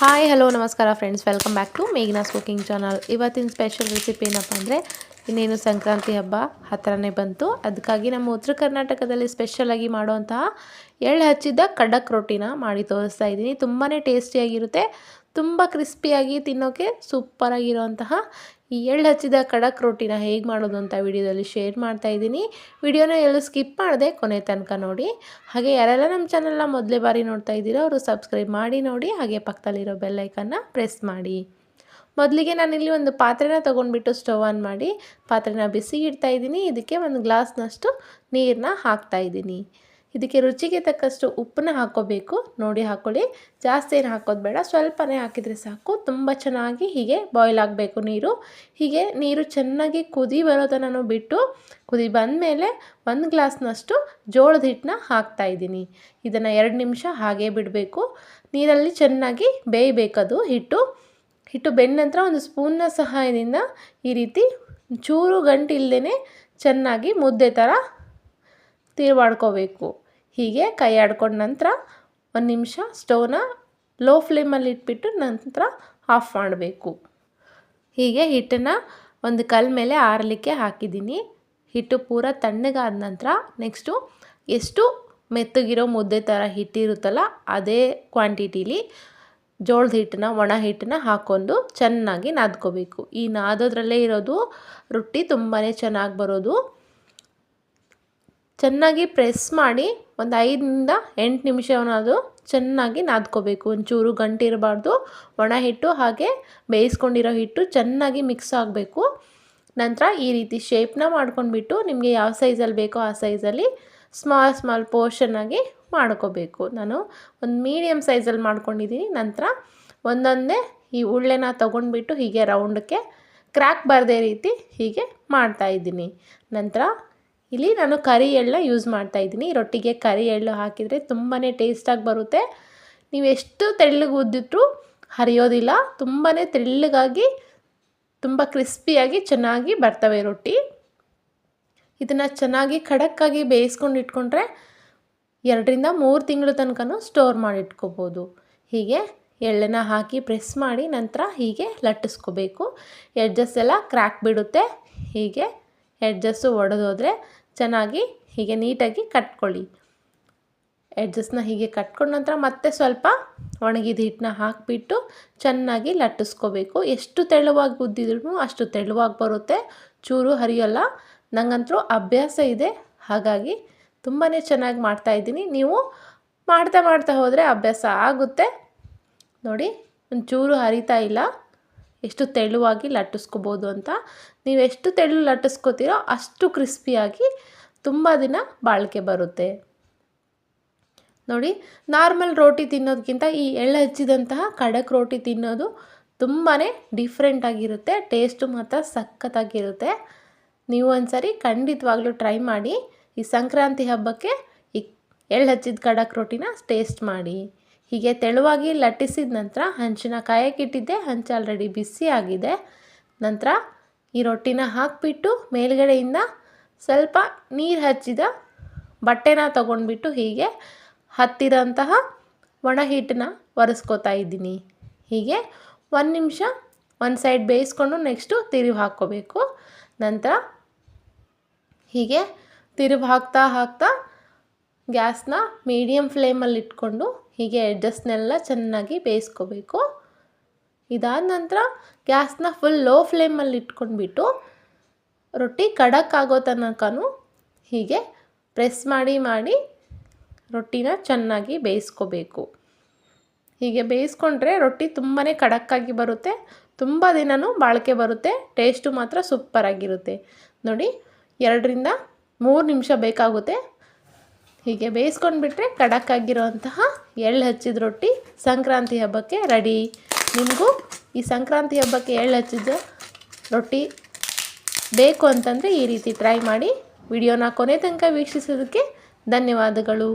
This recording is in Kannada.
ಹಾಯ್ ಹಲೋ ನಮಸ್ಕಾರ friends welcome back to Meghna's cooking channel ಇವತ್ತಿನ ಸ್ಪೆಷಲ್ ರೆಸಿಪಿ ಏನಪ್ಪ ಅಂದರೆ, ಇನ್ನೇನು ಸಂಕ್ರಾಂತಿ ಹಬ್ಬ ಹತ್ತಿರನೇ ಬಂತು. ಅದಕ್ಕಾಗಿ ನಮ್ಮ ಉತ್ತರ ಕರ್ನಾಟಕದಲ್ಲಿ ಸ್ಪೆಷಲಾಗಿ ಮಾಡುವಂತಹ ಎಳ್ಳು ಹಚ್ಚಿದ್ದ ಖಡಕ್ ರೊಟ್ಟಿನ ಮಾಡಿ ತೋರಿಸ್ತಾ ಇದ್ದೀನಿ. ತುಂಬಾ ಟೇಸ್ಟಿಯಾಗಿರುತ್ತೆ ತುಂಬ ಕ್ರಿಸ್ಪಿಯಾಗಿ ತಿನ್ನೋಕ್ಕೆ ಸೂಪರಾಗಿರುವಂತಹ ಈ ಎಳ್ಳು ಹಚ್ಚಿದ ಖಡಕ್ ರೊಟ್ಟಿನ ಹೇಗೆ ಮಾಡೋದು ಅಂತ ವಿಡಿಯೋದಲ್ಲಿ ಶೇರ್ ಮಾಡ್ತಾ ಇದ್ದೀನಿ. ವಿಡಿಯೋನ ಎಲ್ಲೂ ಸ್ಕಿಪ್ ಮಾಡದೆ ಕೊನೆ ತನಕ ನೋಡಿ. ಹಾಗೆ ಯಾರೆಲ್ಲ ನಮ್ಮ ಚಾನಲ್ನ ಮೊದಲೇ ಬಾರಿ ನೋಡ್ತಾ ಇದ್ದೀರೋ ಅವರು ಸಬ್ಸ್ಕ್ರೈಬ್ ಮಾಡಿ ನೋಡಿ, ಹಾಗೆ ಪಕ್ಕದಲ್ಲಿರೋ ಬೆಲ್ಲೈಕನ್ನ ಪ್ರೆಸ್ ಮಾಡಿ. ಮೊದಲಿಗೆ ನಾನಿಲ್ಲಿ ಒಂದು ಪಾತ್ರೆನ ತೊಗೊಂಡ್ಬಿಟ್ಟು ಸ್ಟವ್ ಆನ್ ಮಾಡಿ ಪಾತ್ರೆನ ಬಿಸಿ ಇಡ್ತಾ ಇದ್ದೀನಿ. ಇದಕ್ಕೆ ಒಂದು ಗ್ಲಾಸ್ನಷ್ಟು ನೀರನ್ನ ಹಾಕ್ತಾ ಇದ್ದೀನಿ. ಇದಕ್ಕೆ ರುಚಿಗೆ ತಕ್ಕಷ್ಟು ಉಪ್ಪನ್ನ ಹಾಕೋಬೇಕು. ನೋಡಿ ಹಾಕೊಳ್ಳಿ. ಜಾಸ್ತಿ ಏನು ಹಾಕೋದು ಬೇಡ. ಸ್ವಲ್ಪನೇ ಹಾಕಿದರೆ ಸಾಕು. ತುಂಬ ಚೆನ್ನಾಗಿ ಹೀಗೆ ಬಾಯ್ಲ್ ಆಗಬೇಕು ನೀರು. ಹೀಗೆ ನೀರು ಚೆನ್ನಾಗಿ ಕುದಿ ಬರೋದನ್ನು ನಾನು ಬಿಟ್ಟು ಕುದಿ ಬಂದಮೇಲೆ ಒಂದು ಗ್ಲಾಸ್ನಷ್ಟು ಜೋಳದ ಹಿಟ್ಟನ್ನ ಹಾಕ್ತಾ ಇದ್ದೀನಿ. ಇದನ್ನು ಎರಡು ನಿಮಿಷ ಹಾಗೆ ಬಿಡಬೇಕು. ನೀರಲ್ಲಿ ಚೆನ್ನಾಗಿ ಬೇಯಬೇಕದು ಹಿಟ್ಟು. ಹಿಟ್ಟು ಬೆಂದ ನಂತರ ಒಂದು ಸ್ಪೂನ್ನ ಸಹಾಯದಿಂದ ಈ ರೀತಿ ಚೂರು ಗಂಟು ಚೆನ್ನಾಗಿ ಮುದ್ದೆ ಥರ ತಿರುವಾಡ್ಕೋಬೇಕು ಹೀಗೆ ಕೈ ಆಡ್ಕೊಂಡ ನಂತರ ಒಂದು ನಿಮಿಷ ಸ್ಟವ್ನ ಲೋ ಫ್ಲೇಮಲ್ಲಿ ಇಟ್ಬಿಟ್ಟು ನಂತರ ಆಫ್ ಮಾಡಬೇಕು. ಹೀಗೆ ಹಿಟ್ಟನ್ನು ಒಂದು ಕಲ್ ಮೇಲೆ ಆರಲಿಕ್ಕೆ ಹಾಕಿದ್ದೀನಿ. ಹಿಟ್ಟು ಪೂರ ತಣ್ಣಗಾದ ನಂತರ ನೆಕ್ಸ್ಟು ಎಷ್ಟು ಮೆತ್ತಗಿರೋ ಮುದ್ದೆ ಥರ ಹಿಟ್ಟಿರುತ್ತಲ್ಲ ಅದೇ ಕ್ವಾಂಟಿಟೀಲಿ ಜೋಳದ ಹಿಟ್ಟನ್ನ, ಒಣ ಹಿಟ್ಟನ್ನ ಹಾಕ್ಕೊಂಡು ಚೆನ್ನಾಗಿ ನಾದ್ಕೋಬೇಕು. ಈ ನಾದೋದ್ರಲ್ಲೇ ಇರೋದು ರೊಟ್ಟಿ ತುಂಬಾ ಚೆನ್ನಾಗಿ ಬರೋದು. ಚೆನ್ನಾಗಿ ಪ್ರೆಸ್ ಮಾಡಿ ಒಂದು ಐದರಿಂದ ಎಂಟು ನಿಮಿಷವನ್ನಾದರೂ ಚೆನ್ನಾಗಿ ನಾದ್ಕೋಬೇಕು. ಒಂಚೂರು ಗಂಟಿರಬಾರ್ದು ಒಣ ಹಿಟ್ಟು ಹಾಗೆ ಬೇಯಿಸ್ಕೊಂಡಿರೋ ಹಿಟ್ಟು ಚೆನ್ನಾಗಿ ಮಿಕ್ಸ್ ಆಗಬೇಕು. ನಂತರ ಈ ರೀತಿ ಶೇಪ್ನ ಮಾಡ್ಕೊಂಡ್ಬಿಟ್ಟು ನಿಮಗೆ ಯಾವ ಸೈಜಲ್ಲಿ ಬೇಕೋ ಆ ಸೈಜಲ್ಲಿ ಸ್ಮಾಲ್ ಸ್ಮಾಲ್ ಪೋರ್ಷನ್ನಾಗಿ ಮಾಡ್ಕೋಬೇಕು. ನಾನು ಒಂದು ಮೀಡಿಯಮ್ ಸೈಜಲ್ಲಿ ಮಾಡ್ಕೊಂಡಿದ್ದೀನಿ. ನಂತರ ಒಂದೊಂದೇ ಈ ಉಳ್ಳೆನ ತೊಗೊಂಡ್ಬಿಟ್ಟು ಹೀಗೆ ರೌಂಡಕ್ಕೆ ಕ್ರ್ಯಾಕ್ ಬರದೇ ರೀತಿ ಹೀಗೆ ಮಾಡ್ತಾಯಿದ್ದೀನಿ ನಂತರ ಇಲ್ಲಿ ನಾನು ಕರಿ ಎಳ್ಳನ್ನ ಯೂಸ್ ಮಾಡ್ತಾ ಇದ್ದೀನಿ. ರೊಟ್ಟಿಗೆ ಕರಿ ಎಳ್ಳು ಹಾಕಿದರೆ ತುಂಬಾ ಟೇಸ್ಟಾಗಿ ಬರುತ್ತೆ. ನೀವು ಎಷ್ಟು ತೆಳ್ಳಗೆ ಉದ್ದಿದ್ರು ಹರಿಯೋದಿಲ್ಲ. ತುಂಬಾ ತೆಳ್ಳಗಾಗಿ, ತುಂಬ ಕ್ರಿಸ್ಪಿಯಾಗಿ ಚೆನ್ನಾಗಿ ಬರ್ತವೆ ರೊಟ್ಟಿ. ಇದನ್ನು ಚೆನ್ನಾಗಿ ಖಡಕ್ಕಾಗಿ ಬೇಯಿಸ್ಕೊಂಡು ಇಟ್ಕೊಂಡ್ರೆ ಎರಡರಿಂದ ಮೂರು ತಿಂಗಳು ತನಕ ಸ್ಟೋರ್ ಮಾಡಿ ಇಟ್ಕೋಬೋದು. ಹೀಗೆ ಎಳ್ಳನ್ನು ಹಾಕಿ ಪ್ರೆಸ್ ಮಾಡಿ ನಂತರ ಹೀಗೆ ಲಟ್ಟಿಸ್ಕೋಬೇಕು. ಎಡ್ಜಸ್ ಎಲ್ಲ ಕ್ರ್ಯಾಕ್ ಬಿಡುತ್ತೆ. ಹೀಗೆ ಎಡ್ಜಸ್ಸು ಒಡೆದೋದ್ರೆ ಚೆನ್ನಾಗಿ ಹೀಗೆ ನೀಟಾಗಿ ಕಟ್ಕೊಳ್ಳಿ. ಎಡ್ಜಸ್ನ ಹೀಗೆ ಕಟ್ಕೊಂಡ ನಂತರ ಮತ್ತೆ ಸ್ವಲ್ಪ ಒಣಗಿದ ಹಿಟ್ಟನ್ನ ಹಾಕಿಬಿಟ್ಟು ಚೆನ್ನಾಗಿ ಲಟ್ಟಿಸ್ಕೋಬೇಕು. ಎಷ್ಟು ತೆಳುವಾಗಿ ಉದ್ದಿದ್ರೂ ಅಷ್ಟು ತೆಳುವಾಗಿ ಬರುತ್ತೆ. ಚೂರು ಹರಿಯೋಲ್ಲ. ನನಗಂತರೂ ಅಭ್ಯಾಸ ಇದೆ. ಹಾಗಾಗಿ ತುಂಬಾ ಚೆನ್ನಾಗಿ ಮಾಡ್ತಾಯಿದ್ದೀನಿ ನೀವು ಮಾಡ್ತಾ ಮಾಡ್ತಾ ಹೋದರೆ ಅಭ್ಯಾಸ ಆಗುತ್ತೆ. ನೋಡಿ, ಒಂಚೂರು ಹರಿತಾ ಇಲ್ಲ. ಎಷ್ಟು ತೆಳುವಾಗಿ ಲಟ್ಟಿಸ್ಕೋಬೋದು ಅಂತ. ನೀವು ಎಷ್ಟು ತೆಳು ಲಟ್ಟಿಸ್ಕೋತೀರೋ ಅಷ್ಟು ಕ್ರಿಸ್ಪಿಯಾಗಿ ತುಂಬ ದಿನ ಬಾಳಿಕೆ ಬರುತ್ತೆ. ನೋಡಿ, ನಾರ್ಮಲ್ ರೋಟಿ ತಿನ್ನೋದಕ್ಕಿಂತ ಈ ಎಳ್ಳು ಹಚ್ಚಿದಂತಹ ಖಡಕ್ ರೋಟಿ ತಿನ್ನೋದು ತುಂಬಾ ಡಿಫ್ರೆಂಟಾಗಿರುತ್ತೆ ಟೇಸ್ಟು ಮಾತ್ರ ಸಖತ್ತಾಗಿರುತ್ತೆ. ನೀವು ಒಂದ್ಸರಿ ಖಂಡಿತವಾಗ್ಲೂ ಟ್ರೈ ಮಾಡಿ, ಈ ಸಂಕ್ರಾಂತಿ ಹಬ್ಬಕ್ಕೆ ಈ ಎಳ್ಳು ಹಚ್ಚಿದ ಖಡಕ್ ರೋಟಿನ ಟೇಸ್ಟ್ ಮಾಡಿ. ಹೀಗೆ ತೆಳುವಾಗಿ ಲಟ್ಟಿಸಿದ ನಂತರ ಹಂಚಿನ ಕಾಯಕ್ಕಿಟ್ಟಿದ್ದೆ ಹಂಚು ಆಲ್ರೆಡಿ ಬಿಸಿ ಆಗಿದೆ. ನಂತರ ಈ ರೊಟ್ಟಿನ ಹಾಕಿಬಿಟ್ಟು ಮೇಲ್ಗಡೆಯಿಂದ ಸ್ವಲ್ಪ ನೀರು ಹಚ್ಚಿದ ಬಟ್ಟೆನ ತಗೊಂಡ್ಬಿಟ್ಟು ಹೀಗೆ ಹತ್ತಿರೋಂತಹ ಒಣ ಹಿಟ್ಟನ್ನ ಒರೆಸ್ಕೋತಾ ಇದ್ದೀನಿ. ಹೀಗೆ ಒಂದು ನಿಮಿಷ ಒಂದು ಸೈಡ್ ಬೇಯಿಸ್ಕೊಂಡು ನೆಕ್ಸ್ಟು ತಿರುವು ಹಾಕ್ಕೋಬೇಕು. ನಂತರ ಹೀಗೆ ತಿರುವು ಹಾಕ್ತಾ ಹಾಕ್ತಾ ಗ್ಯಾಸ್ನ ಮೀಡಿಯಮ್ ಫ್ಲೇಮಲ್ಲಿ ಇಟ್ಕೊಂಡು ಹೀಗೆ ಎಡ್ಜಸ್ನೆಲ್ಲ ಚೆನ್ನಾಗಿ ಬೇಯಿಸ್ಕೋಬೇಕು. ಇದಾದ ನಂತರ ಗ್ಯಾಸ್ನ ಫುಲ್ ಲೋ ಫ್ಲೇಮಲ್ಲಿ ಇಟ್ಕೊಂಡ್ಬಿಟ್ಟು ರೊಟ್ಟಿ ಕಡಕ್ ಆಗೋ ಹೀಗೆ ಪ್ರೆಸ್ ಮಾಡಿ ಮಾಡಿ ರೊಟ್ಟಿನ ಚೆನ್ನಾಗಿ ಬೇಯಿಸ್ಕೋಬೇಕು. ಹೀಗೆ ಬೇಯಿಸ್ಕೊಂಡ್ರೆ ರೊಟ್ಟಿ ತುಂಬಾ ಕಡಕ್ಕಾಗಿ ಬರುತ್ತೆ, ತುಂಬ ದಿನವೂ ಬಾಳಿಕೆ ಬರುತ್ತೆ ಟೇಸ್ಟು ಮಾತ್ರ ಸೂಪರಾಗಿರುತ್ತೆ ನೋಡಿ, ಎರಡರಿಂದ ಮೂರು ನಿಮಿಷ ಬೇಕಾಗುತ್ತೆ. ಹೀಗೆ ಬೇಯಿಸ್ಕೊಂಡ್ಬಿಟ್ರೆ ಆಗಿರುವಂತಹ ಎಳ್ಳು ಹಚ್ಚಿದ ರೊಟ್ಟಿ ಸಂಕ್ರಾಂತಿ ಹಬ್ಬಕ್ಕೆ ರೆಡಿ ನಿಮಗೂ ಈ ಸಂಕ್ರಾಂತಿ ಹಬ್ಬಕ್ಕೆ ಎಳ್ಳು ಹಚ್ಚಿದ ರೊಟ್ಟಿ ಬೇಕು ಅಂತಂದರೆ ಈ ರೀತಿ ಟ್ರೈ ಮಾಡಿ. ವಿಡಿಯೋನ ಕೊನೆ ತನಕ ವೀಕ್ಷಿಸೋದಕ್ಕೆ ಧನ್ಯವಾದಗಳು.